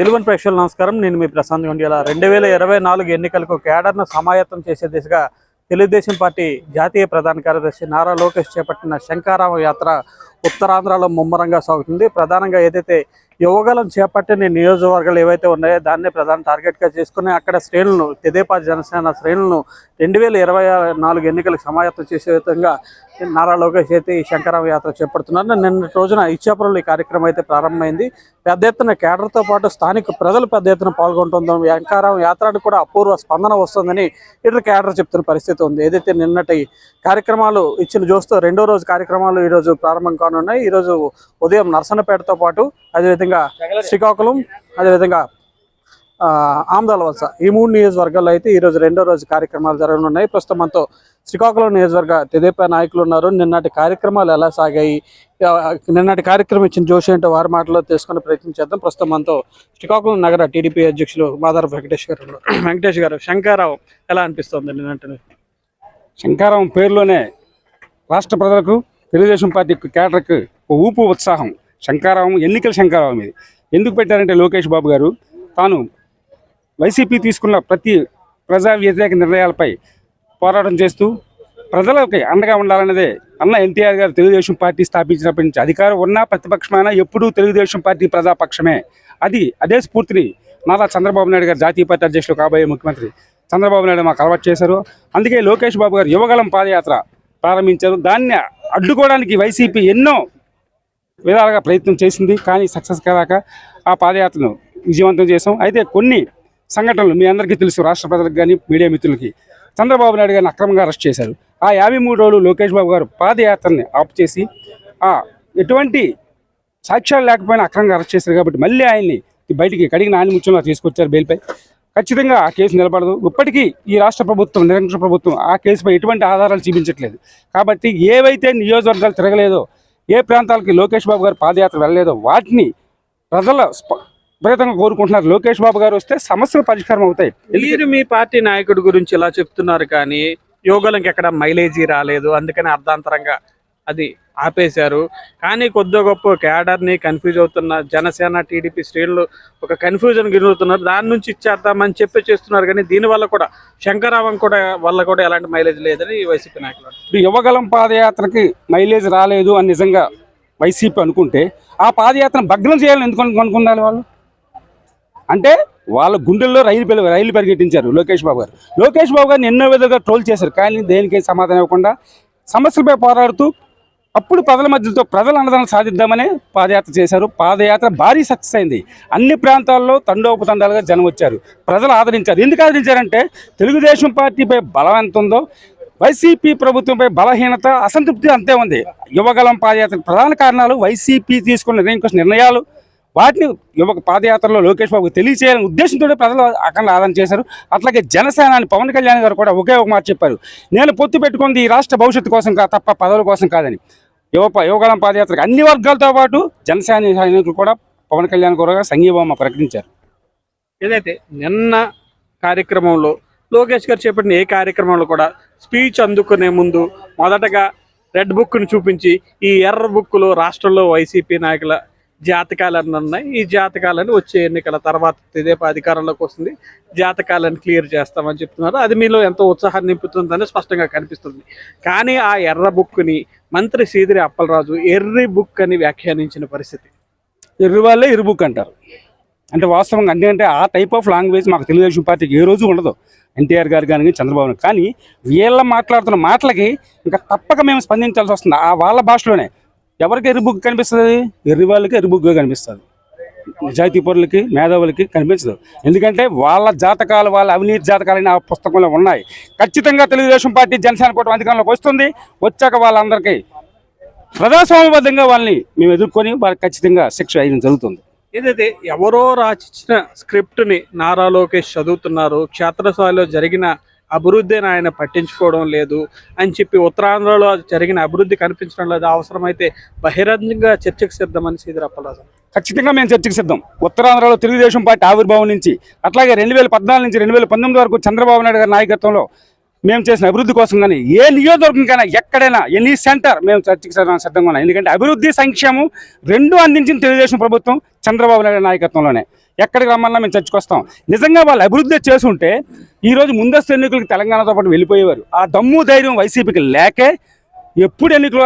తెలుగు ప్రేక్షకులు నమస్కారం. నేను మీ ప్రశాంత్ గుండియాల. రెండు వేల ఇరవై నాలుగు ఎన్నికలకు కేడర్ను సమాయత్తం చేసే దిశగా తెలుగుదేశం పార్టీ జాతీయ ప్రధాన కార్యదర్శి నారా లోకేష్ చేపట్టిన శంకారామ యాత్ర ఉత్తరాంధ్రలో ముమ్మరంగా సాగుతుంది. ప్రధానంగా ఏదైతే యువగలం చేపట్టిన నియోజకవర్గాలు ఏవైతే ఉన్నాయో దాన్నే ప్రధాన టార్గెట్గా చేసుకుని అక్కడ శ్రేణులను తెదేపా జనసేన శ్రేణులను రెండు వేల ఇరవై నాలుగు ఎన్నికలకు సమాయత్తం చేసే విధంగా నారా లోకేష్ అయితే ఈ శంకరావ యాత్ర చేపడుతున్నారు. నిన్న రోజున ఇచ్చాపురంలో ఈ కార్యక్రమం అయితే ప్రారంభమైంది. పెద్ద ఎత్తున కేడర్తో పాటు స్థానిక ప్రజలు పెద్ద ఎత్తున పాల్గొంటుందాం శంకరావ యాత్రకు కూడా అపూర్వ స్పందన వస్తుందని ఇటు కేడర్ చెప్తున్న పరిస్థితి ఉంది. ఏదైతే నిన్నటి కార్యక్రమాలు ఇచ్చిన చూస్తూ రెండో రోజు కార్యక్రమాలు ఈరోజు ప్రారంభం ప్రారంభం కానున్నాయి ఈ రోజు ఉదయం నర్సన్నపేటతో పాటు అదేవిధంగా శ్రీకాకుళం అదేవిధంగా ఆమదాల వలస. ఈ మూడు నియోజకవర్గాల్లో అయితే ఈ రోజు రెండో రోజు కార్యక్రమాలు జరగనున్నాయి. ప్రస్తుతం మనతో శ్రీకాకుళం నియోజకవర్గ తెదేపా నాయకులు ఉన్నారు. నిన్నటి కార్యక్రమాలు ఎలా సాగాయి? నిన్నటి కార్యక్రమం ఇచ్చిన జోషి ఏంటో వారి మాటలో తెలుసుకునే ప్రయత్నం చేద్దాం. ప్రస్తుతం మనతో శ్రీకాకుళం నగర టీడీపీ అధ్యక్షులు మాదార వెంకటేష్ గారు ఉన్నారు. వెంకటేష్ గారు శంకారావు ఎలా అనిపిస్తుంది నిన్నటి శంకారం పేరులోనే రాష్ట్ర ప్రజలకు తెలుగుదేశం పార్టీ కేటర్కి ఒక ఊపు ఉత్సాహం శంకారావం ఎన్నికల శంకారావం ఇది. ఎందుకు పెట్టారంటే లోకేష్ బాబు గారు? తాను వైసీపీ తీసుకున్న ప్రతి ప్రజా వ్యతిరేక నిర్ణయాలపై పోరాటం చేస్తూ ప్రజలకి అండగా ఉండాలన్నదే అన్న ఎన్టీఆర్ గారు తెలుగుదేశం పార్టీ స్థాపించినప్పటి నుంచి అధికారం ఉన్నా ప్రతిపక్షమైన ఎప్పుడూ తెలుగుదేశం పార్టీ ప్రజాపక్షమే. అది అదే స్ఫూర్తిని నారా చంద్రబాబు నాయుడు గారు జాతీయ పార్టీ అధ్యక్షులు కాబోయే ముఖ్యమంత్రి చంద్రబాబు నాయుడు మాకు అలవాటు చేశారు. అందుకే లోకేష్ బాబు గారు యువగలం పాదయాత్ర ప్రారంభించారు. దాన్ని అడ్డుకోవడానికి వైసీపీ ఎన్నో విధాలుగా ప్రయత్నం చేసింది కానీ సక్సెస్ కాక ఆ పాదయాత్రను విజయవంతం చేసాం అయితే కొన్ని సంఘటనలు మీ అందరికీ తెలుసు రాష్ట్ర ప్రజలకు కానీ మీడియా మిత్రులకి. చంద్రబాబు నాయుడు గారిని అక్రమంగా అరెస్ట్ చేశారు. ఆ యాభై మూడు రోజులు లోకేష్ బాబు గారు పాదయాత్రని ఆఫ్ చేసి ఆ ఎటువంటి సాక్ష్యాలు లేకపోయినా అక్రమంగా అరెస్ట్ చేశారు కాబట్టి మళ్ళీ ఆయన్ని బయటికి కడిగి నాని ముత్యంలో తీసుకొచ్చారు బెయిల్పై. ఖచ్చితంగా ఆ కేసు నిలబడదు. ఇప్పటికీ ఈ రాష్ట్ర ప్రభుత్వం నిరంకుశ ప్రభుత్వం ఆ కేసుపై ఎటువంటి ఆధారాలు చూపించట్లేదు. కాబట్టి ఏవైతే నియోజకవర్గాలు తిరగలేదో ఏ ప్రాంతాలకి లోకేష్ బాబు గారు పాదయాత్ర వెళ్ళలేదో వాటిని ప్రజల విపరీతంగా కోరుకుంటున్నారు. లోకేష్ బాబు గారు వస్తే సమస్యలు పరిష్కారం అవుతాయి. మీరు మీ పార్టీ నాయకుడి గురించి ఇలా చెప్తున్నారు కానీ యోగలంకి ఎక్కడ మైలేజీ రాలేదు. అందుకని అర్ధాంతరంగా అది ఆపేశారు. కానీ కొద్ది గొప్ప క్యాడర్ని కన్ఫ్యూజ్ అవుతున్న జనసేన టీడీపీ శ్రేణులు ఒక కన్ఫ్యూజన్ గురవుతున్నారు దాని నుంచి ఇచ్చేద్దామని చెప్పి చేస్తున్నారు కానీ దీనివల్ల కూడా శంకరావం కూడా వల్ల కూడా ఎలాంటి మైలేజ్ లేదని వైసీపీ నాయకులు ఇప్పుడు యువగలం పాదయాత్రకి మైలేజ్ రాలేదు అని నిజంగా వైసీపీ అనుకుంటే ఆ పాదయాత్రను భగ్నం చేయాలని ఎందుకు అనుకున్నారు వాళ్ళు? అంటే వాళ్ళ గుండెల్లో రైలు పెరుగు రైలు పరిగెట్టించారు లోకేష్ బాబు గారు. లోకేష్ బాబు గారిని ఎన్నో విధాలుగా ట్రోల్ చేశారు. కానీ దేనికి సమాధానం ఇవ్వకుండా సమస్యలపై పోరాడుతూ అప్పుడు ప్రజల మధ్యతో ప్రజల అన్నదానం సాధిద్దామని పాదయాత్ర చేశారు. పాదయాత్ర భారీ సక్సెస్ అయింది. అన్ని ప్రాంతాల్లో తండోపతండాలుగా జనం వచ్చారు. ప్రజలు ఆదరించారు. ఎందుకు ఆదరించారంటే తెలుగుదేశం పార్టీపై బలం ఎంత ఉందో వైసీపీ ప్రభుత్వంపై బలహీనత అసంతృప్తి అంతే ఉంది. యువగలం పాదయాత్ర ప్రధాన కారణాలు వైసీపీ తీసుకున్న నిర్ణయం నిర్ణయాలు వాటిని యువక పాదయాత్రలో లోకేష్ బాబు తెలియచేయాలనే ఉద్దేశంతో ప్రజలు అఖండ ఆదరణ చేశారు. అట్లాగే జనసేనాని పవన్ కళ్యాణ్ గారు కూడా ఒకే ఒక మాట చెప్పారు. నేను పొత్తు పెట్టుకుంది ఈ రాష్ట్ర భవిష్యత్తు కోసం కా తప్ప పదవుల కోసం కాదని. యువ యువగలం పాదయాత్రకు అన్ని వర్గాలతో పాటు జనసేన సైనికులు కూడా పవన్ కళ్యాణ్ కూడా సంఘీభావం ప్రకటించారు. ఏదైతే నిన్న కార్యక్రమంలో లోకేష్ గారు చేపట్టిన ఏ కార్యక్రమంలో కూడా స్పీచ్ అందుకునే ముందు మొదటగా రెడ్ బుక్ను చూపించి ఈ ఎర్ర బుక్లో రాష్ట్రంలో వైసీపీ నాయకుల జాతకాలన్నీ ఉన్నాయి. ఈ జాతకాలను వచ్చే ఎన్నికల తర్వాత తెదేపా అధికారంలోకి వస్తుంది. జాతకాలను క్లియర్ చేస్తామని చెప్తున్నారు. అది మీలో ఎంతో ఉత్సాహాన్ని నింపుతుందని స్పష్టంగా కనిపిస్తుంది. కానీ ఆ ఎర్ర బుక్ని మంత్రి సీదిరి అప్పలరాజు ఎర్రి బుక్ అని వ్యాఖ్యానించిన పరిస్థితి. ఎర్రి వాళ్ళే ఇరుబుక్ అంటారు. అంటే వాస్తవంగా అంటే ఆ టైప్ ఆఫ్ లాంగ్వేజ్ మాకు తెలుగుదేశం పార్టీకి ఏ రోజు ఉండదు. ఎన్టీఆర్ గారు కానీ చంద్రబాబు నాయుడు కానీ వీళ్ళ మాట్లాడుతున్న మాటలకి ఇంకా తప్పక మేము స్పందించాల్సి వస్తుంది. ఆ వాళ్ళ భాషలోనే. ఎవరికి ఎరుబుక్ కనిపిస్తుంది? ఎర్రి వాళ్ళకి ఎరుబుగ్గా కనిపిస్తుంది. నిజాయితీ పరులకి మేధావులకి కనిపించదు. ఎందుకంటే వాళ్ళ జాతకాలు వాళ్ళ అవినీతి జాతకాలని ఆ పుస్తకంలో ఉన్నాయి. ఖచ్చితంగా తెలుగుదేశం పార్టీ జనసేన కూటమి అధికారంలోకి వస్తుంది. వచ్చాక వాళ్ళందరికీ ప్రజాస్వామ్యబద్ధంగా వాళ్ళని మేము ఎదుర్కొని వాళ్ళకి ఖచ్చితంగా శిక్ష అయ్యడం జరుగుతుంది. ఏదైతే ఎవరో రాసిచ్చిన స్క్రిప్ట్ని నారా లోకేష్ చదువుతున్నారు క్షేత్రస్థాయిలో జరిగిన అభివృద్ధిని ఆయన పట్టించుకోవడం లేదు అని చెప్పి ఉత్తరాంధ్రలో జరిగిన అభివృద్ధి కనిపించడం లేదు. అవసరమైతే బహిరంగంగా చర్చకు సిద్ధమని సీదిరప్పరాజు ఖచ్చితంగా మేము చర్చకు సిద్ధం. ఉత్తరాంధ్రలో తెలుగుదేశం పార్టీ ఆవిర్భావం నుంచి అట్లాగే రెండు వేల పద్నాలుగు నుంచి రెండు వేల పంతొమ్మిది వరకు చంద్రబాబు నాయుడు గారి నాయకత్వంలో మేము చేసిన అభివృద్ధి కోసం కానీ ఏ నియోజకవర్గం కానీ ఎక్కడైనా ఎనీ సెంటర్ మేము చర్చకు సిద్ధం- సిద్ధంగా ఉన్నాం. ఎందుకంటే అభివృద్ధి సంక్షేమం రెండు అందించిన తెలుగుదేశం ప్రభుత్వం చంద్రబాబు నాయుడు నాయకత్వంలోనే. ఎక్కడికి రమ్మన్నా మేము చర్చకు వస్తాం నిజంగా వాళ్ళు అభివృద్ధి చేసుంటే ఈ రోజు ముందస్తు ఎన్నికలకు తెలంగాణతో పాటు వెళ్ళిపోయేవారు. ఆ దమ్ము ధైర్యం వైసీపీకి లేకే ఎప్పుడు ఎన్నికలు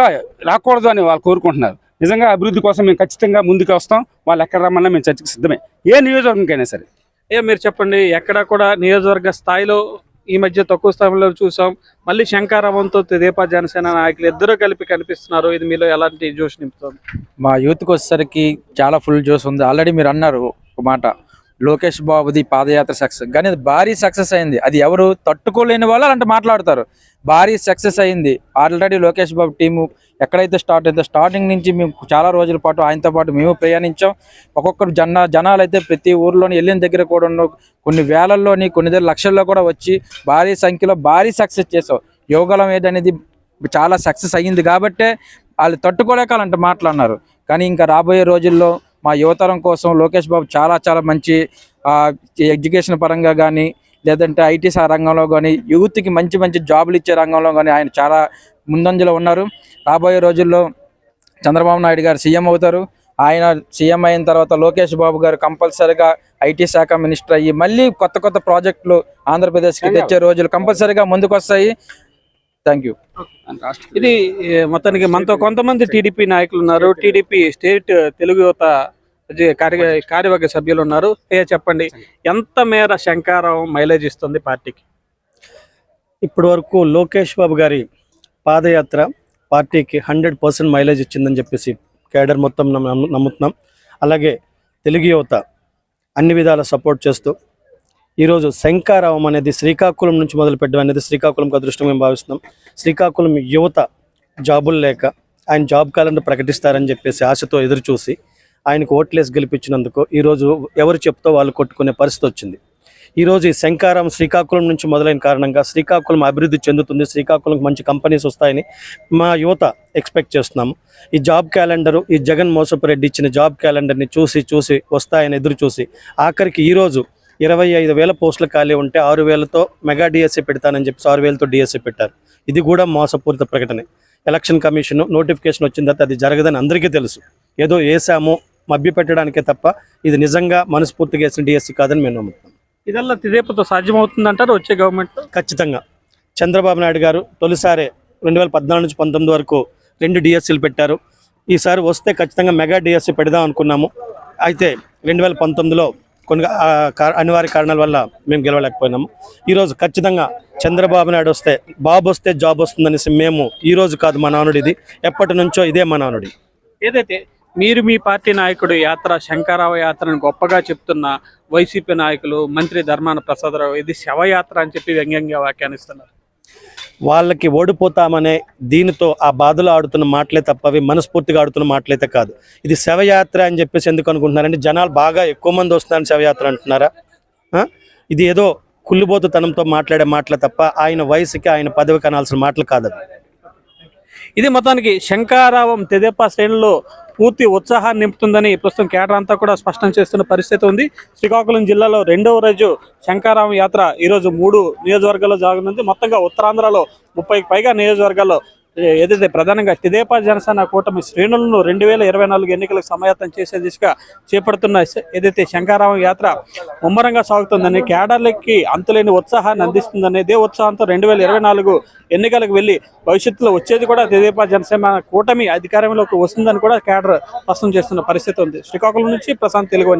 రాకూడదు అని వాళ్ళు కోరుకుంటున్నారు. నిజంగా అభివృద్ధి కోసం మేము ఖచ్చితంగా ముందుకు వస్తాం. వాళ్ళు ఎక్కడ రమ్మన్నా మేము చర్చకు సిద్ధమే. ఏ నియోజకవర్గంకైనా సరే. ఏ మీరు చెప్పండి ఎక్కడ కూడా నియోజకవర్గ స్థాయిలో ఈ మధ్య తక్కువ స్థాయిలో చూసాం. మళ్ళీ శంకారావంతో తెదేపా జనసేన నాయకులు ఇద్దరు కలిపి కనిపిస్తున్నారు. ఇది మీలో ఎలాంటి జోష్ నింపుతుంది? మా యూత్కి వచ్చేసరికి చాలా ఫుల్ జోస్ ఉంది. ఆల్రెడీ మీరు అన్నారు ఒక మాట. లోకేష్ బాబుది పాదయాత్ర సక్సెస్. కానీ అది భారీ సక్సెస్ అయింది. అది ఎవరు తట్టుకోలేని వాళ్ళు అలాంటి మాట్లాడతారు. భారీ సక్సెస్ అయింది. ఆల్రెడీ లోకేష్ బాబు టీము ఎక్కడైతే స్టార్ట్ అయిందో స్టార్టింగ్ నుంచి మేము చాలా రోజుల పాటు ఆయనతో పాటు మేము ప్రయాణించాం. ఒక్కొక్కరు జన జనాలు అయితే ప్రతి ఊర్లోని వెళ్ళిన దగ్గర కూడా ఉన్న కొన్ని వేలల్లోని కొన్ని దగ్గర లక్షల్లో కూడా వచ్చి భారీ సంఖ్యలో భారీ సక్సెస్ చేసాం యోగలం ఏదనేది చాలా సక్సెస్ అయ్యింది కాబట్టే వాళ్ళు తట్టుకోలేక అలాంటి మాట్లాడినారు కానీ ఇంకా రాబోయే రోజుల్లో మా యువతరం కోసం లోకేష్ బాబు చాలా చాలా మంచి ఎడ్యుకేషన్ పరంగా కానీ లేదంటే ఐటీ రంగంలో కానీ యూత్కి మంచి మంచి జాబులు ఇచ్చే రంగంలో కానీ ఆయన చాలా ముందంజలో ఉన్నారు. రాబోయే రోజుల్లో చంద్రబాబు నాయుడు గారు సీఎం అవుతారు. ఆయన సీఎం అయిన తర్వాత లోకేష్ బాబు గారు కంపల్సరీగా ఐటీ శాఖ మినిస్టర్ అయ్యి మళ్ళీ కొత్త కొత్త ప్రాజెక్టులు ఆంధ్రప్రదేశ్కి తెచ్చే రోజులు కంపల్సరీగా ముందుకు వస్తాయి థ్యాంక్ యూ. ఇది మొత్తానికి మనతో కొంతమంది టీడీపీ నాయకులు ఉన్నారు. టీడీపీ స్టేట్ తెలుగు యువత కార్య కార్యవర్గ సభ్యులు ఉన్నారు. ఏ చెప్పండి. ఎంత మేర శంకారావం మైలేజ్ ఇస్తుంది పార్టీకి? ఇప్పటి వరకు లోకేష్ బాబు గారి పాదయాత్ర పార్టీకి హండ్రెడ్ పర్సెంట్ మైలేజ్ ఇచ్చిందని చెప్పేసి కేడర్ మొత్తం నమ్ము- నమ్ముతున్నాం. అలాగే తెలుగు యువత అన్ని విధాల సపోర్ట్ చేస్తూ ఈరోజు శంకారావం అనేది శ్రీకాకుళం నుంచి మొదలుపెట్టడం అనేది శ్రీకాకుళంకి అదృష్టం మేము భావిస్తున్నాం. శ్రీకాకుళం యువత జాబులు లేక ఆయన జాబ్ క్యాలెండర్ ప్రకటిస్తారని చెప్పేసి ఆశతో ఎదురుచూసి ఆయనకు ఓట్లేసి గెలిపించినందుకు ఈరోజు ఎవరు చెప్తో వాళ్ళు కొట్టుకునే పరిస్థితి వచ్చింది. ఈరోజు ఈ శంకారం శ్రీకాకుళం నుంచి మొదలైన కారణంగా శ్రీకాకుళం అభివృద్ధి చెందుతుంది శ్రీకాకుళంకి మంచి కంపెనీస్ వస్తాయని మా యువత ఎక్స్పెక్ట్ చేస్తున్నాము ఈ జాబ్ క్యాలెండరు ఈ జగన్ మోసపు రెడ్డి ఇచ్చిన జాబ్ క్యాలెండర్ని చూసి చూసి వస్తాయని ఎదురు చూసి ఆఖరికి ఈరోజు ఇరవై ఐదు వేల పోస్టులు ఖాళీ ఉంటే ఆరు వేలతో మెగా డిఎస్సీ పెడతానని చెప్పి ఆరు వేలతో డిఎస్సీ పెట్టారు. ఇది కూడా మోసపూరిత ప్రకటనే. ఎలక్షన్ కమిషన్ నోటిఫికేషన్ వచ్చిన తర్వాత అది జరగదని అందరికీ తెలుసు. ఏదో వేసాము మభ్య పెట్టడానికే తప్ప ఇది నిజంగా మనస్ఫూర్తిగా వేసిన డిఎస్సీ కాదని మేము నమ్ముతున్నాం. ఇదల్లా తెదేపాతో సాధ్యమవుతుంది అంటారు వచ్చే గవర్నమెంట్ ఖచ్చితంగా. చంద్రబాబు నాయుడు గారు తొలిసారి రెండు వేల పద్నాలుగు నుంచి పంతొమ్మిది వరకు రెండు డిఎస్సీలు పెట్టారు. ఈసారి వస్తే ఖచ్చితంగా మెగా డిఎస్సీ పెడదాం అనుకున్నాము. అయితే రెండు వేల పంతొమ్మిదిలో కొన్ని అనివార్య కారణాల వల్ల మేము గెలవలేకపోయినాము. ఈరోజు ఖచ్చితంగా చంద్రబాబు నాయుడు వస్తే బాబు వస్తే జాబ్ వస్తుందనేసి మేము ఈ రోజు కాదు మా నానుడి ఇది ఎప్పటి నుంచో ఇదే మా నానుడి. ఏదైతే మీరు మీ పార్టీ నాయకుడు యాత్ర శంకరావ యాత్రను గొప్పగా చెప్తున్న వైసీపీ నాయకులు మంత్రి ధర్మాన ప్రసాదరావు ఇది శవయాత్ర అని చెప్పి వ్యంగ్యంగా వ్యాఖ్యానిస్తున్నారు. వాళ్ళకి ఓడిపోతామనే దీనితో ఆ బాధలు ఆడుతున్న మాటలే తప్ప అవి మనస్ఫూర్తిగా ఆడుతున్న మాటలైతే కాదు. ఇది శవయాత్ర అని చెప్పేసి ఎందుకు అనుకుంటున్నారంటే జనాలు బాగా ఎక్కువ మంది వస్తున్నారని శవయాత్ర అంటున్నారా? ఇది ఏదో కుళ్ళుబోతుతనంతో మాట్లాడే మాటలే తప్ప ఆయన వయసుకి ఆయన పదవికి అనాల్సిన మాటలు కాదు ఇది మొత్తానికి శంకారావం తెదేపా శ్రేణుల్లో పూర్తి ఉత్సాహాన్ని నింపుతుందని ప్రస్తుతం కేటర్ అంతా కూడా స్పష్టం చేస్తున్న పరిస్థితి ఉంది. శ్రీకాకుళం జిల్లాలో రెండవ రోజు శంకారామ యాత్ర ఈ రోజు మూడు నియోజకవర్గాల్లో జరగనుంది. మొత్తంగా ఉత్తరాంధ్రలో ముప్పైకి పైగా నియోజకవర్గాల్లో ఏదైతే ప్రధానంగా తెదేపా జనసేన కూటమి శ్రేణులను రెండు వేల ఇరవై నాలుగు ఎన్నికలకు సమాయత్తం చేసే దిశగా చేపడుతున్న ఏదైతే శంకారావం యాత్ర ముమ్మరంగా సాగుతుందని కేడర్లకి అంతులేని ఉత్సాహాన్ని అందిస్తుందని ఇదే ఉత్సాహంతో రెండు వేల ఇరవై నాలుగు ఎన్నికలకు వెళ్ళి భవిష్యత్తులో వచ్చేది కూడా తెదేపా జనసేన కూటమి అధికారంలోకి వస్తుందని కూడా కేడర్ స్పష్టం చేస్తున్న పరిస్థితి ఉంది. శ్రీకాకుళం నుంచి ప్రశాంత్ తెలుగు